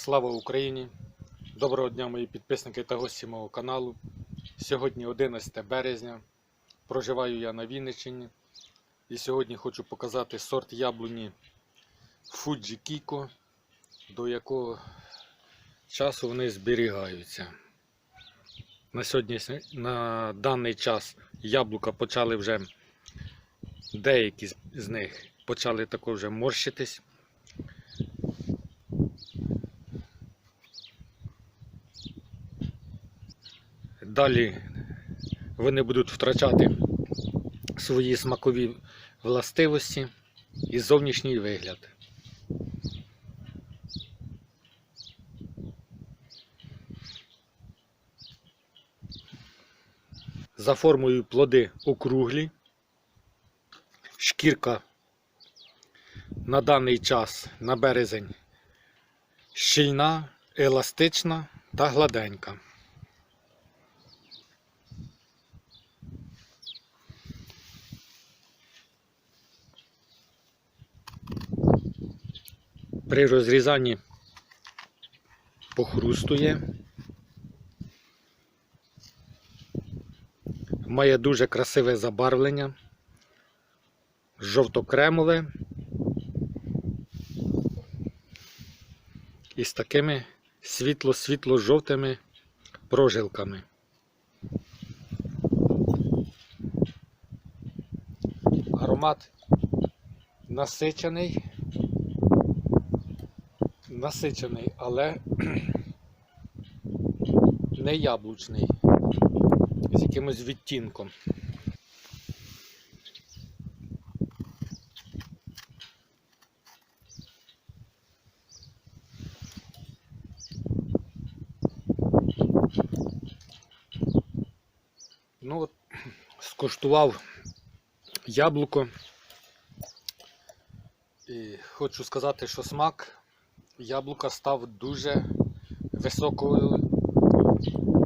Слава Україні! Доброго дня, мої підписники та гості мого каналу. Сьогодні 11 березня. Проживаю я на Вінниччині. І сьогодні хочу показати сорт яблуні Fuji Kiko, до якого часу вони зберігаються. На, сьогодні, на даний час яблука почали вже, деякі з- них почали також вже морщитись. Далі вони будуть втрачати свої смакові властивості і зовнішній вигляд. За формою плоди округлі, шкірка на даний час на березень щільна, еластична та гладенька. При розрізанні похрустує. Має дуже красиве забарвлення, жовто-кремове і з такими світло-світло-жовтими прожилками. Аромат насичений насичений, але не яблучний, з якимось відтінком. Ну от, скуштував яблуко. І хочу сказати, що смак яблука став дуже високого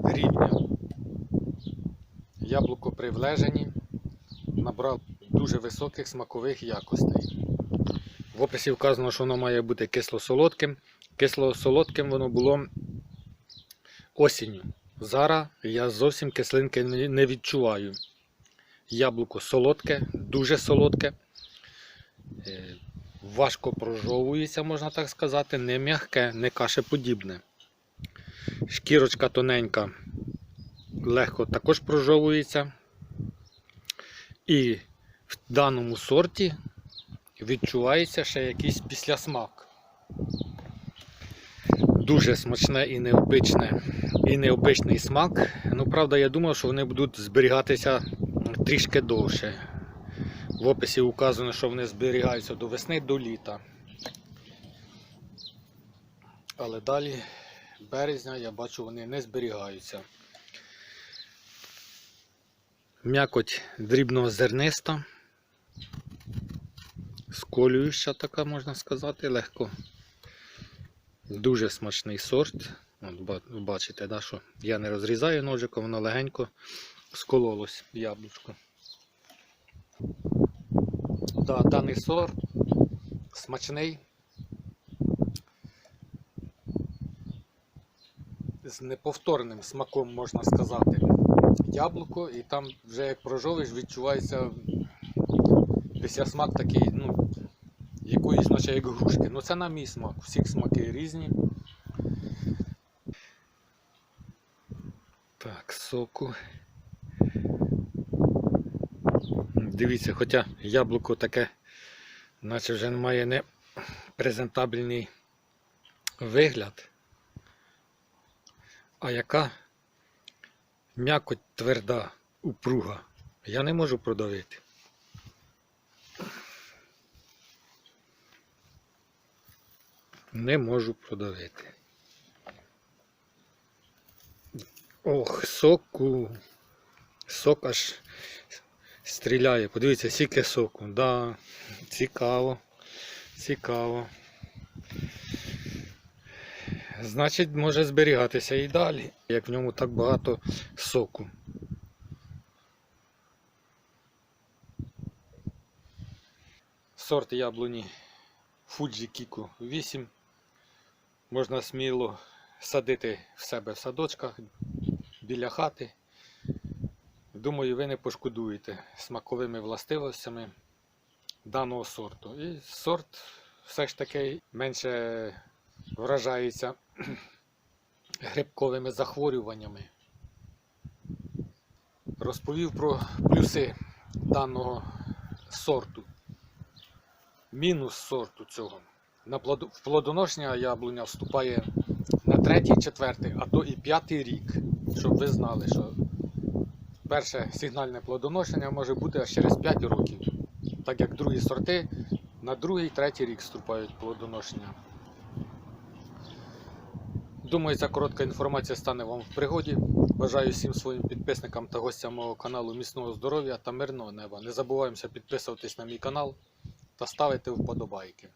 рівня. Яблуко при влеженні набрав дуже високих смакових якостей. В описі вказано, що воно має бути кисло-солодким. Кисло-солодким воно було осінню. Зараз я зовсім кислинки не відчуваю. Яблуко солодке, дуже солодке. Важко прожовується, можна так сказати, не м'яке, не кашеподібне. Шкірочка тоненька, легко також прожовується. І в даному сорті відчувається ще якийсь післясмак. Дуже смачне і необичне, і необичний смак. Ну, правда, я думав, що вони будуть зберігатися трішки довше. В описі указано, що вони зберігаються до весни, до літа. Але далі березня я бачу, вони не зберігаються. М'якоть дрібного зерниста, сколююча така, можна сказати, легко. Дуже смачний сорт. От, бачите, да, що я не розрізаю ножиком, воно легенько скололось яблучко. Да, даний сорт смачний. З неповторним смаком можна сказати. Яблуко, і там вже як прожовиш, відчувається після смак такий, ну, якоїсь наче як грушки. Ну це на мій смак. Всіх смаки різні. Так, соку. Дивіться, хоча яблуко таке, наче вже має не презентабельний вигляд. А яка м'якоть тверда, упруга. Я не можу продавити. Не можу продавити. Ох, соку. Сок аж стріляє. Подивіться, скільки соку. Да, цікаво. Цікаво. Значить, може зберігатися і далі, як в ньому так багато соку. Сорт яблуні Fuji Kiko 8. можна сміло садити в себе в садочках біля хати. Думаю, ви не пошкодуєте смаковими властивостями даного сорту. І сорт все ж таки менше вражається грибковими захворюваннями. Розповів про плюси даного сорту. Мінус сорту цього. На в плодоношення яблуня вступає на третій, четвертий, а то і п'ятий рік. Щоб ви знали, що перше сигнальне плодоношення може бути аж через 5 років. Так як другі сорти на другий, третій рік вступають плодоношення. Думаю, ця коротка інформація стане вам в пригоді. Бажаю всім своїм підписникам та гостям мого каналу міцного здоров'я та мирного неба. Не забуваємося підписуватись на мій канал та ставити вподобайки.